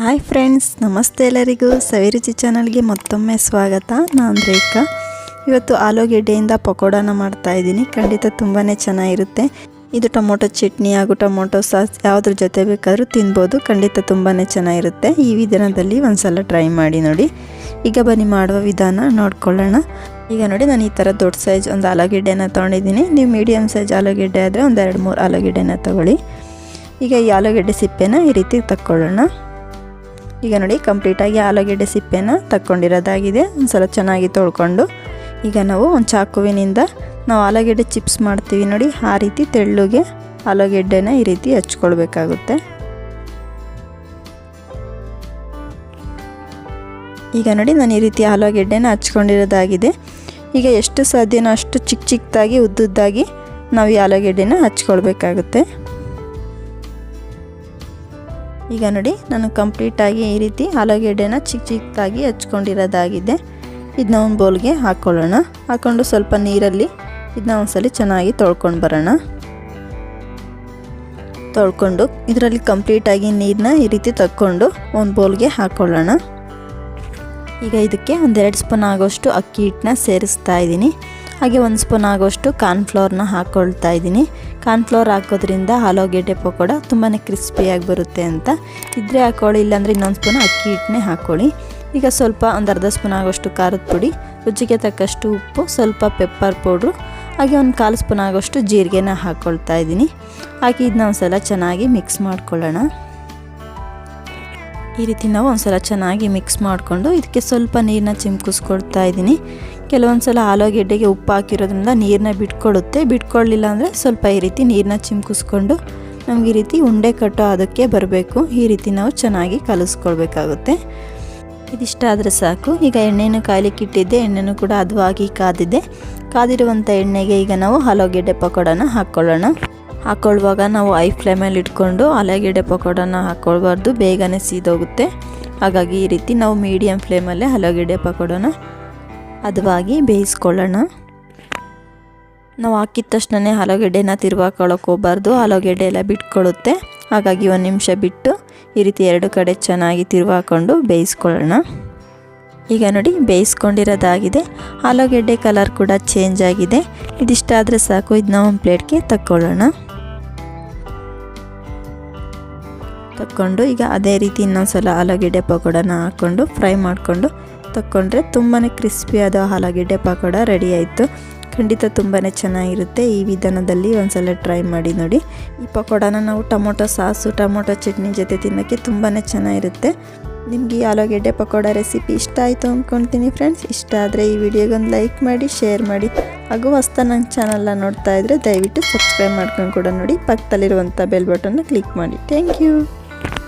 Hi friends, ನಮಸ್ತೆ ಎಲ್ಲರಿಗೂ. ಸವಿರುಚಿ ಚಾನಲ್ಗೆ ಮತ್ತೊಮ್ಮೆ ಸ್ವಾಗತ. ನಾನು ರೇಖಾ. ಇವತ್ತು ಆಲೂಗೆಡ್ಡೆಯಿಂದ ಪಕೋಡನ ಮಾಡ್ತಾ ಇದ್ದೀನಿ. ಖಂಡಿತ ತುಂಬಾ ಚೆನ್ನಾಗಿರುತ್ತೆ. ಇದು ಟೊಮೊಟೊ ಚಟ್ನಿ ಹಾಗೂ ಟೊಮೊಟೊ ಸಾಸ್ ಯಾವುದ್ರ ಜೊತೆ ಬೇಕಾದರೂ ತಿನ್ಬೋದು. ಖಂಡಿತ ತುಂಬಾ ಚೆನ್ನಾಗಿರುತ್ತೆ. ಈ ವಿಧಾನದಲ್ಲಿ ಒಂದ್ಸಲ ಟ್ರೈ ಮಾಡಿ ನೋಡಿ. ಈಗ ಬನ್ನಿ ಮಾಡುವ ವಿಧಾನ ನೋಡ್ಕೊಳ್ಳೋಣ. ಈಗ ನೋಡಿ, ನಾನು ಈ ಥರ ದೊಡ್ಡ ಸೈಜ್ ಒಂದು ಆಲೂಗೆಡ್ಡೆನ ತೊಗೊಂಡಿದ್ದೀನಿ. ನೀವು ಮೀಡಿಯಮ್ ಸೈಜ್ ಆಲೂಗೆಡ್ಡೆ ಆದರೆ ಒಂದು ಎರಡು, ಮೂರು ಆಲೂಗೆಡ್ಡೆನ ತೊಗೊಳ್ಳಿ. ಈಗ ಈ ಆಲೂಗೆಡ್ಡೆ ಸಿಪ್ಪೆನ ಈ ರೀತಿ ತಕ್ಕೊಳ್ಳೋಣ. ಈಗ ನೋಡಿ ಕಂಪ್ಲೀಟಾಗಿ ಆಲೂಗೆಡ್ಡೆ ಸಿಪ್ಪೆನ ತಕ್ಕೊಂಡಿರೋದಾಗಿದೆ. ಒಂದು ಸಲ ಚೆನ್ನಾಗಿ ತೊಳ್ಕೊಂಡು ಈಗ ನಾವು ಒಂದು ಚಾಕುವಿನಿಂದ ನಾವು ಆಲೂಗೆಡ್ಡೆ ಚಿಪ್ಸ್ ಮಾಡ್ತೀವಿ ನೋಡಿ, ಆ ರೀತಿ ತೆಳ್ಳುಗೆ ಆಲೂಗೆಡ್ಡೆನ ಈ ರೀತಿ ಹಚ್ಕೊಳ್ಬೇಕಾಗುತ್ತೆ. ಈಗ ನೋಡಿ ನಾನು ಈ ರೀತಿ ಆಲೂಗೆಡ್ಡೆನ ಹಚ್ಕೊಂಡಿರೋದಾಗಿದೆ. ಈಗ ಎಷ್ಟು ಸಾಧ್ಯನೋ ಅಷ್ಟು ಚಿಕ್ಕ ಚಿಕ್ಕದಾಗಿ ಉದ್ದುದ್ದಾಗಿ ನಾವು ಈ ಆಲೂಗೆಡ್ಡೆನ ಹಚ್ಕೊಳ್ಬೇಕಾಗುತ್ತೆ. ಈಗ ನೋಡಿ, ನಾನು ಕಂಪ್ಲೀಟಾಗಿ ಈ ರೀತಿ ಆಲೂಗೆಡ್ಡೆನ ಚಿಕ್ಕ ಚಿಕ್ಕದಾಗಿ ಹಚ್ಕೊಂಡಿರೋದಾಗಿದೆ. ಇದನ್ನ ಒಂದು ಬೌಲ್ಗೆ ಹಾಕ್ಕೊಳ್ಳೋಣ ಹಾಕ್ಕೊಂಡು ಸ್ವಲ್ಪ ನೀರಲ್ಲಿ ಇದನ್ನ ಒಂದ್ಸಲಿ ಚೆನ್ನಾಗಿ ತೊಳ್ಕೊಂಡು ಬರೋಣ. ತೊಳ್ಕೊಂಡು ಇದರಲ್ಲಿ ಕಂಪ್ಲೀಟಾಗಿ ನೀರನ್ನ ಈ ರೀತಿ ತಕ್ಕೊಂಡು ಒಂದು ಬೌಲ್ಗೆ ಹಾಕ್ಕೊಳ್ಳೋಣ ಈಗ ಇದಕ್ಕೆ ಒಂದೆರಡು ಸ್ಪೂನ್ ಆಗೋಷ್ಟು ಅಕ್ಕಿ ಹಿಟ್ಟನ್ನ ಸೇರಿಸ್ತಾ ಇದ್ದೀನಿ. ಹಾಗೆ ಒಂದು ಸ್ಪೂನ್ ಆಗೋಷ್ಟು ಕಾರ್ನ್ಫ್ಲೋರ್ನ ಹಾಕ್ಕೊಳ್ತಾ ಇದ್ದೀನಿ. ಕಾರ್ನ್ಫ್ಲೋರ್ ಹಾಕೋದ್ರಿಂದ ಆಲೂಗೆಡ್ಡೆ ಪಕೋಡ ತುಂಬಾ ಕ್ರಿಸ್ಪಿಯಾಗಿ ಬರುತ್ತೆ ಅಂತ. ಇದ್ರೆ ಹಾಕ್ಕೊಳ್ಳಿ ಇಲ್ಲಾಂದರೆ ಇನ್ನೊಂದು ಸ್ಪೂನ್ ಅಕ್ಕಿ ಹಿಟ್ಟನ್ನೇ ಹಾಕ್ಕೊಳ್ಳಿ ಈಗ ಸ್ವಲ್ಪ ಒಂದು ಅರ್ಧ ಸ್ಪೂನ್ ಆಗೋಷ್ಟು ಖಾರದ ಪುಡಿ, ರುಚಿಗೆ ತಕ್ಕಷ್ಟು ಉಪ್ಪು, ಸ್ವಲ್ಪ ಪೆಪ್ಪರ್ ಪೌಡ್ರು, ಹಾಗೆ ಒಂದು ಕಾಲು ಸ್ಪೂನ್ ಆಗೋಷ್ಟು ಜೀರಿಗೆನ ಹಾಕ್ಕೊಳ್ತಾ ಇದ್ದೀನಿ. ಹಾಗೆ ಇದನ್ನ ಒಂದು ಸಲ ಚೆನ್ನಾಗಿ ಮಿಕ್ಸ್ ಮಾಡ್ಕೊಳ್ಳೋಣ. ಈ ರೀತಿ ನಾವು ಒಂದ್ಸಲ ಚೆನ್ನಾಗಿ ಮಿಕ್ಸ್ ಮಾಡಿಕೊಂಡು ಇದಕ್ಕೆ ಸ್ವಲ್ಪ ನೀರನ್ನ ಚಿಮ್ಕಿಸ್ಕೊಡ್ತಾ ಇದ್ದೀನಿ. ಕೆಲವೊಂದು ಸಲ ಆಲೂಗೆಡ್ಡೆಗೆ ಉಪ್ಪು ಹಾಕಿರೋದ್ರಿಂದ ನೀರನ್ನ ಬಿಟ್ಕೊಡುತ್ತೆ. ಬಿಟ್ಕೊಳ್ಳಿಲ್ಲ ಅಂದರೆ ಸ್ವಲ್ಪ ಈ ರೀತಿ ನೀರನ್ನ ಚಿಮ್ಕಿಸ್ಕೊಂಡು ನಮ್ಗೆ ಈ ರೀತಿ ಉಂಡೆ ಕಟ್ಟೋ ಅದಕ್ಕೆ ಬರಬೇಕು. ಈ ರೀತಿ ನಾವು ಚೆನ್ನಾಗಿ ಕಲಿಸ್ಕೊಳ್ಬೇಕಾಗುತ್ತೆ. ಇದಿಷ್ಟಾದರೆ ಸಾಕು. ಈಗ ಎಣ್ಣೆಯನ್ನು ಕಾಯ್ಲಿಕ್ಕೆ ಇಟ್ಟಿದ್ದೆ. ಎಣ್ಣೆನೂ ಕೂಡ ಹದವಾಗಿ ಕಾದಿದೆ. ಕಾದಿರುವಂಥ ಎಣ್ಣೆಗೆ ಈಗ ನಾವು ಆಲೂಗೆಡ್ಡೆ ಪಕೋಡನ ಹಾಕ್ಕೊಳ್ಳೋಣ. ಹಾಕ್ಕೊಳ್ಳುವಾಗ ನಾವು ಐ ಫ್ಲೇಮಲ್ಲಿ ಇಟ್ಕೊಂಡು ಆಲೂಗೆಡ್ಡೆ ಪಕೋಡನ ಹಾಕ್ಕೊಳ್ಬಾರ್ದು ಬೇಗನೆ ಸೀದೋಗುತ್ತೆ. ಹಾಗಾಗಿ ಈ ರೀತಿ ನಾವು ಮೀಡಿಯಮ್ ಫ್ಲೇಮಲ್ಲೇ ಆಲೂಗೆಡ್ಡೆ ಪಕೋಡನ ಹದವಾಗಿ ಬೇಯಿಸ್ಕೊಳ್ಳೋಣ. ನಾವು ಹಾಕಿದ ತಕ್ಷಣನೇ ಆಲೂಗೆಡ್ಡೆನ ತಿರುವಾಕೊಳ್ಳೋಕೆ ಹೋಗ್ಬಾರ್ದು, ಆಲೂಗೆಡ್ಡೆ ಎಲ್ಲ ಬಿಟ್ಕೊಳ್ಳುತ್ತೆ. ಹಾಗಾಗಿ ಒಂದು ನಿಮಿಷ ಬಿಟ್ಟು ಈ ರೀತಿ ಎರಡು ಕಡೆ ಚೆನ್ನಾಗಿ ತಿರುವಾಕೊಂಡು ಬೇಯಿಸ್ಕೊಳ್ಳೋಣ. ಈಗ ನೋಡಿ ಬೇಯಿಸ್ಕೊಂಡಿರೋದಾಗಿದೆ, ಆಲೂಗೆಡ್ಡೆ ಕಲರ್ ಕೂಡ ಚೇಂಜ್ ಆಗಿದೆ. ಇದಿಷ್ಟ ಆದರೆ ಸಾಕು ಇದನ್ನ ಒಂದು ಪ್ಲೇಟ್ಗೆ ತಕ್ಕೊಳ್ಳೋಣ. ತಕ್ಕೊಂಡು ಈಗ ಅದೇ ರೀತಿ ಇನ್ನೊಂದ್ಸಲ ಆಲೂಗೆಡ್ಡೆ ಪಕೋಡನ ಹಾಕ್ಕೊಂಡು ಫ್ರೈ ಮಾಡಿಕೊಂಡು ತಕ್ಕೊಂಡ್ರೆ ತುಂಬಾ ಕ್ರಿಸ್ಪಿಯಾದ ಆಲೂಗೆಡ್ಡೆ ಪಕೋಡ ರೆಡಿ ಆಯಿತು. ಖಂಡಿತ ತುಂಬಾ ಚೆನ್ನಾಗಿರುತ್ತೆ. ಈ ವಿಧಾನದಲ್ಲಿ ಒಂದ್ಸಲ ಟ್ರೈ ಮಾಡಿ ನೋಡಿ. ಈ ಪಕೋಡನ ನಾವು ಟೊಮೊಟೊ ಸಾಸು, ಟೊಮೊಟೊ ಚಟ್ನಿ ಜೊತೆ ತಿನ್ನೋಕ್ಕೆ ತುಂಬಾ ಚೆನ್ನಾಗಿರುತ್ತೆ. ನಿಮಗೆ ಈ ಆಲೂಗೆಡ್ಡೆ ಪಕೋಡ ರೆಸಿಪಿ ಇಷ್ಟ ಆಯಿತು ಅಂದ್ಕೊಳ್ತೀನಿ ಫ್ರೆಂಡ್ಸ್. ಇಷ್ಟ ಆದರೆ ಈ ವಿಡಿಯೋಗೊಂದು ಲೈಕ್ ಮಾಡಿ, ಶೇರ್ ಮಾಡಿ. ಹಾಗೂ ಹೊಸ್ತ ನನ್ನ ಚಾನಲ್ನ ನೋಡ್ತಾ ಇದ್ದರೆ ದಯವಿಟ್ಟು ಸಬ್ಸ್ಕ್ರೈಬ್ ಮಾಡ್ಕೊಂಡು ಕೂಡ ನೋಡಿ. ಪಕ್ಕದಲ್ಲಿರುವಂಥ ಬೆಲ್ ಬಟನ್ನ ಕ್ಲಿಕ್ ಮಾಡಿ. Thank you.